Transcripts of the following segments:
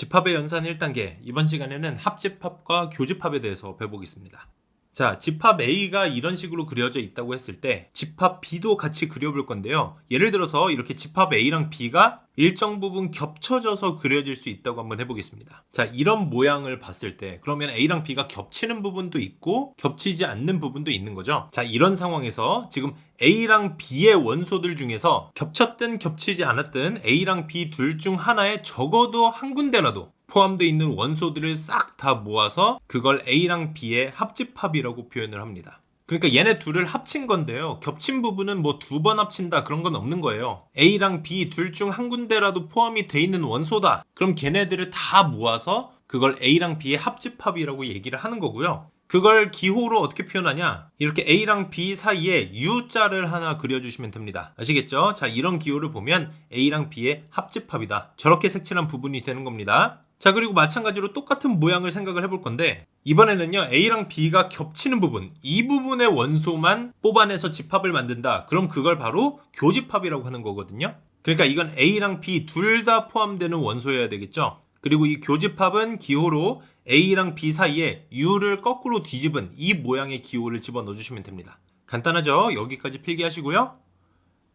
집합의 연산 1단계. 이번 시간에는 합집합과 교집합에 대해서 배워보겠습니다. 자, 집합 A가 이런 식으로 그려져 있다고 했을 때 집합 B도 같이 그려볼 건데요. 예를 들어서 이렇게 집합 A랑 B가 일정 부분 겹쳐져서 그려질 수 있다고 한번 해보겠습니다. 자, 이런 모양을 봤을 때 그러면 A랑 B가 겹치는 부분도 있고 겹치지 않는 부분도 있는 거죠. 자, 이런 상황에서 지금 A랑 B의 원소들 중에서 겹쳤든 겹치지 않았든 A랑 B 둘 중 하나에 적어도 한 군데라도 포함되어 있는 원소들을 싹 다 모아서 그걸 A랑 B의 합집합이라고 표현을 합니다. 그러니까 얘네 둘을 합친 건데요. 겹친 부분은 뭐 두 번 합친다 그런 건 없는 거예요. A랑 B 둘 중 한 군데라도 포함이 돼 있는 원소다. 그럼 걔네들을 다 모아서 그걸 A랑 B의 합집합이라고 얘기를 하는 거고요. 그걸 기호로 어떻게 표현하냐? 이렇게 A랑 B 사이에 U자를 하나 그려주시면 됩니다. 아시겠죠? 자, 이런 기호를 보면 A랑 B의 합집합이다. 저렇게 색칠한 부분이 되는 겁니다. 자, 그리고 마찬가지로 똑같은 모양을 생각을 해볼 건데, 이번에는요, A랑 B가 겹치는 부분, 이 부분의 원소만 뽑아내서 집합을 만든다. 그럼 그걸 바로 교집합이라고 하는 거거든요. 그러니까 이건 A랑 B 둘 다 포함되는 원소여야 되겠죠? 그리고 이 교집합은 기호로 A랑 B 사이에 U를 거꾸로 뒤집은 이 모양의 기호를 집어넣어 주시면 됩니다. 간단하죠? 여기까지 필기하시고요.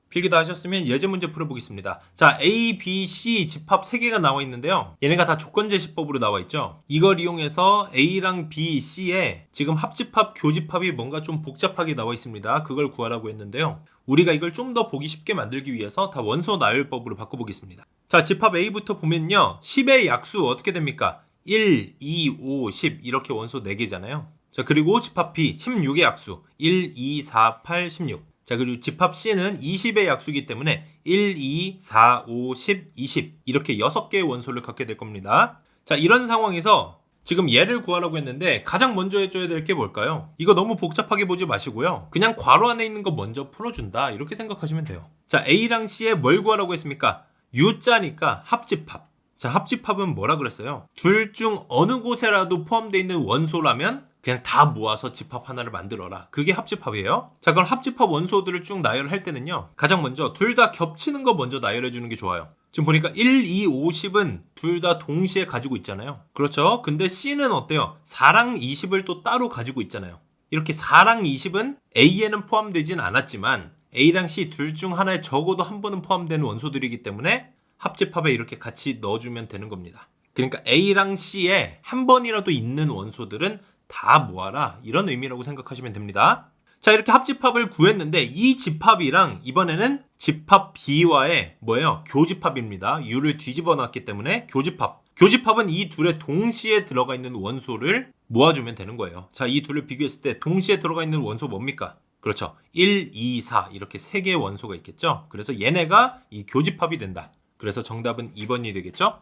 필기 다 하셨으면 예제 문제 풀어보겠습니다. 자, A, B, C 집합 3개가 나와 있는데요. 얘네가 다 조건 제시법으로 나와 있죠. 이걸 이용해서 A랑 B, C에 지금 합집합, 교집합이 뭔가 좀 복잡하게 나와 있습니다. 그걸 구하라고 했는데요. 우리가 이걸 좀 더 보기 쉽게 만들기 위해서 다 원소 나열법으로 바꿔보겠습니다. 자, 집합 A부터 보면요. 10의 약수 어떻게 됩니까? 1, 2, 5, 10 이렇게 원소 4개잖아요. 자, 그리고 집합 B 16의 약수 1, 2, 4, 8, 16. 자, 그리고 집합 C는 20의 약수이기 때문에 1, 2, 4, 5, 10, 20 이렇게 6개의 원소를 갖게 될 겁니다. 자, 이런 상황에서 지금 얘를 구하라고 했는데 가장 먼저 해줘야 될 게 뭘까요? 이거 너무 복잡하게 보지 마시고요. 그냥 괄호 안에 있는 거 먼저 풀어준다 이렇게 생각하시면 돼요. 자, A랑 C에 뭘 구하라고 했습니까? U자니까 합집합. 자, 합집합은 뭐라 그랬어요? 둘 중 어느 곳에라도 포함되어 있는 원소라면 그냥 다 모아서 집합 하나를 만들어라. 그게 합집합이에요. 자, 그럼 합집합 원소들을 쭉 나열할 때는요. 가장 먼저 둘 다 겹치는 거 먼저 나열해 주는 게 좋아요. 지금 보니까 1, 2, 5, 10은 둘 다 동시에 가지고 있잖아요. 그렇죠? 근데 C는 어때요? 4랑 20을 또 따로 가지고 있잖아요. 이렇게 4랑 20은 A에는 포함되진 않았지만 A랑 C 둘 중 하나에 적어도 한 번은 포함되는 원소들이기 때문에 합집합에 이렇게 같이 넣어주면 되는 겁니다. 그러니까 A랑 C에 한 번이라도 있는 원소들은 다 모아라 이런 의미라고 생각하시면 됩니다. 자 이렇게 합집합을 구했는데 이 집합이랑 이번에는 집합 B와의 뭐예요? 교집합입니다. U를 뒤집어 놨기 때문에 교집합. 교집합은 이 둘의 동시에 들어가 있는 원소를 모아주면 되는 거예요. 자, 이 둘을 비교했을 때 동시에 들어가 있는 원소 뭡니까? 그렇죠. 1, 2, 4 이렇게 세 개의 원소가 있겠죠. 그래서 얘네가 이 교집합이 된다. 그래서 정답은 2번이 되겠죠.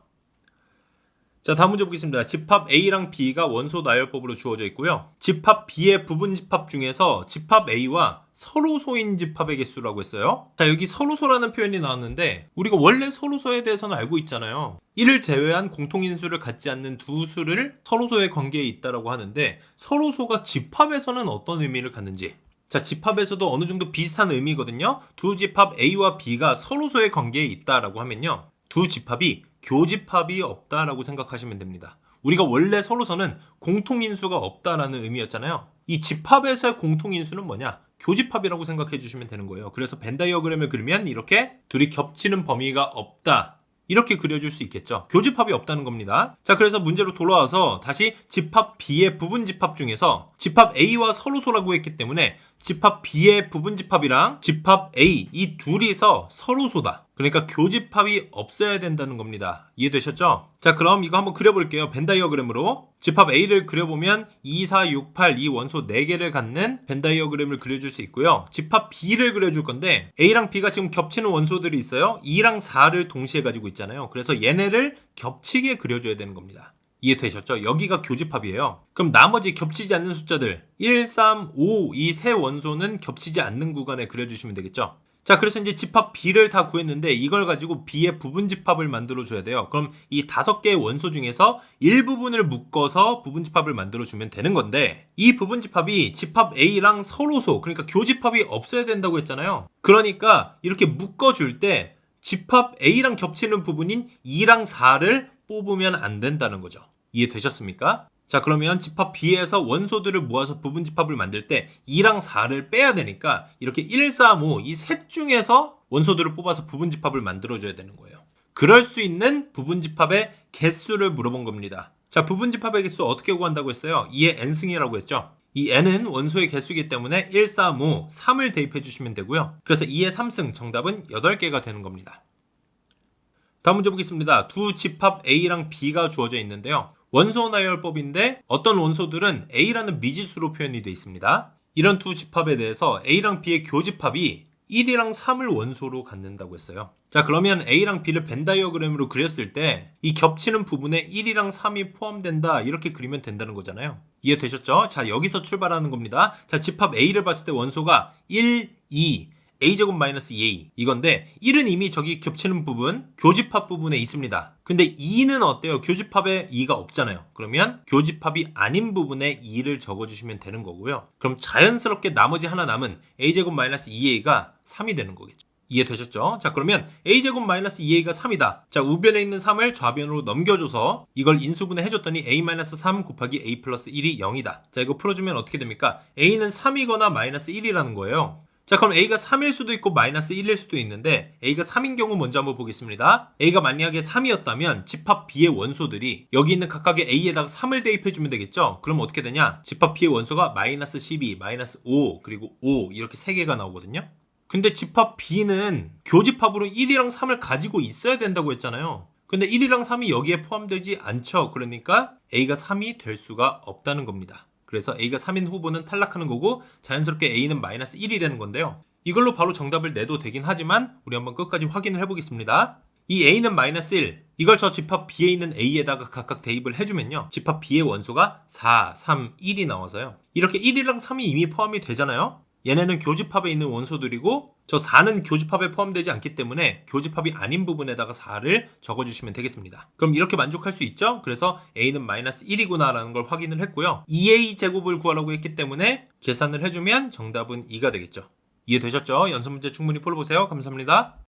자, 다음 문제 보겠습니다. 집합 A랑 B가 원소 나열법으로 주어져 있고요. 집합 B의 부분 집합 중에서 집합 A와 서로소인 집합의 개수라고 했어요. 자, 여기 서로소라는 표현이 나왔는데 우리가 원래 서로소에 대해서는 알고 있잖아요. 이를 제외한 공통인수를 갖지 않는 두 수를 서로소의 관계에 있다라고 하는데 서로소가 집합에서는 어떤 의미를 갖는지 자, 집합에서도 어느 정도 비슷한 의미거든요. 두 집합 A와 B가 서로소의 관계에 있다라고 하면요. 두 집합이 교집합이 없다라고 생각하시면 됩니다. 우리가 원래 서로서는 공통인수가 없다라는 의미였잖아요. 이 집합에서의 공통인수는 뭐냐? 교집합이라고 생각해 주시면 되는 거예요. 그래서 벤 다이어그램을 그리면 이렇게 둘이 겹치는 범위가 없다. 이렇게 그려줄 수 있겠죠. 교집합이 없다는 겁니다. 자, 그래서 문제로 돌아와서 다시 집합 B의 부분 집합 중에서 집합 A와 서로소라고 했기 때문에 집합 B의 부분 집합이랑 집합 A 이 둘이서 서로소다. 그러니까 교집합이 없어야 된다는 겁니다. 이해되셨죠? 자, 그럼 이거 한번 그려볼게요. 벤다이어그램으로. 집합 A를 그려보면 2, 4, 6, 8 이 원소 4개를 갖는 벤다이어그램을 그려줄 수 있고요. 집합 B를 그려줄 건데 A랑 B가 지금 겹치는 원소들이 있어요. 2랑 4를 동시에 가지고 있잖아요. 그래서 얘네를 겹치게 그려줘야 되는 겁니다. 이해되셨죠? 여기가 교집합이에요. 그럼 나머지 겹치지 않는 숫자들 1, 3, 5 이 세 원소는 겹치지 않는 구간에 그려주시면 되겠죠? 자, 그래서 이제 집합 B를 다 구했는데 이걸 가지고 B의 부분 집합을 만들어 줘야 돼요. 그럼 이 다섯 개의 원소 중에서 일부분을 묶어서 부분 집합을 만들어 주면 되는 건데 이 부분 집합이 집합 A랑 서로소 그러니까 교집합이 없어야 된다고 했잖아요. 그러니까 이렇게 묶어 줄 때 집합 A랑 겹치는 부분인 2랑 4를 뽑으면 안 된다는 거죠. 이해되셨습니까? 자, 그러면 집합 B에서 원소들을 모아서 부분 집합을 만들 때 2랑 4를 빼야 되니까 이렇게 1, 3, 5 이 셋 중에서 원소들을 뽑아서 부분 집합을 만들어 줘야 되는 거예요. 그럴 수 있는 부분 집합의 개수를 물어본 겁니다. 자, 부분 집합의 개수 어떻게 구한다고 했어요? 2의 n승이라고 했죠. 이 n은 원소의 개수이기 때문에 1, 3, 5, 3을 대입해 주시면 되고요. 그래서 2의 3승 정답은 8개가 되는 겁니다. 다음 문제 보겠습니다. 두 집합 A랑 B가 주어져 있는데요. 원소 나열법인데 어떤 원소들은 A라는 미지수로 표현이 되어 있습니다. 이런 두 집합에 대해서 A랑 B의 교집합이 1이랑 3을 원소로 갖는다고 했어요. 자, 그러면 A랑 B를 벤 다이어그램으로 그렸을 때 이 겹치는 부분에 1이랑 3이 포함된다. 이렇게 그리면 된다는 거잖아요. 이해되셨죠? 자, 여기서 출발하는 겁니다. 자, 집합 A를 봤을 때 원소가 1, 2, a제곱 마이너스 2a 이건데 1은 이미 저기 겹치는 부분 교집합 부분에 있습니다. 근데 2는 어때요? 교집합에 2가 없잖아요. 그러면 교집합이 아닌 부분에 2를 적어주시면 되는 거고요. 그럼 자연스럽게 나머지 하나 남은 a제곱 마이너스 2a가 3이 되는 거겠죠. 이해되셨죠? 자 그러면 a제곱 마이너스 2a가 3이다. 자 우변에 있는 3을 좌변으로 넘겨줘서 이걸 인수분해 해줬더니 a 마이너스 3 곱하기 a 플러스 1이 0이다. 자 이거 풀어주면 어떻게 됩니까? a는 3이거나 마이너스 1이라는 거예요. 자, 그럼 A가 3일 수도 있고 마이너스 1일 수도 있는데 A가 3인 경우 먼저 한번 보겠습니다. A가 만약에 3이었다면 집합 B의 원소들이 여기 있는 각각의 A에다가 3을 대입해주면 되겠죠? 그럼 어떻게 되냐? 집합 B의 원소가 마이너스 12, 마이너스 5, 그리고 5 이렇게 3개가 나오거든요? 근데 집합 B는 교집합으로 1이랑 3을 가지고 있어야 된다고 했잖아요. 근데 1이랑 3이 여기에 포함되지 않죠. 그러니까 A가 3이 될 수가 없다는 겁니다. 그래서 A가 3인 후보는 탈락하는 거고 자연스럽게 A는 마이너스 1이 되는 건데요. 이걸로 바로 정답을 내도 되긴 하지만 우리 한번 끝까지 확인을 해보겠습니다. 이 A는 마이너스 1 이걸 저 집합 B에 있는 A에다가 각각 대입을 해주면요. 집합 B의 원소가 4, 3, 1이 나와서요. 이렇게 1이랑 3이 이미 포함이 되잖아요. 얘네는 교집합에 있는 원소들이고 저 4는 교집합에 포함되지 않기 때문에 교집합이 아닌 부분에다가 4를 적어주시면 되겠습니다. 그럼 이렇게 만족할 수 있죠? 그래서 a는 마이너스 1이구나 라는 걸 확인을 했고요. 2a 제곱을 구하라고 했기 때문에 계산을 해주면 정답은 2가 되겠죠. 이해되셨죠? 연습 문제 충분히 풀어보세요. 감사합니다.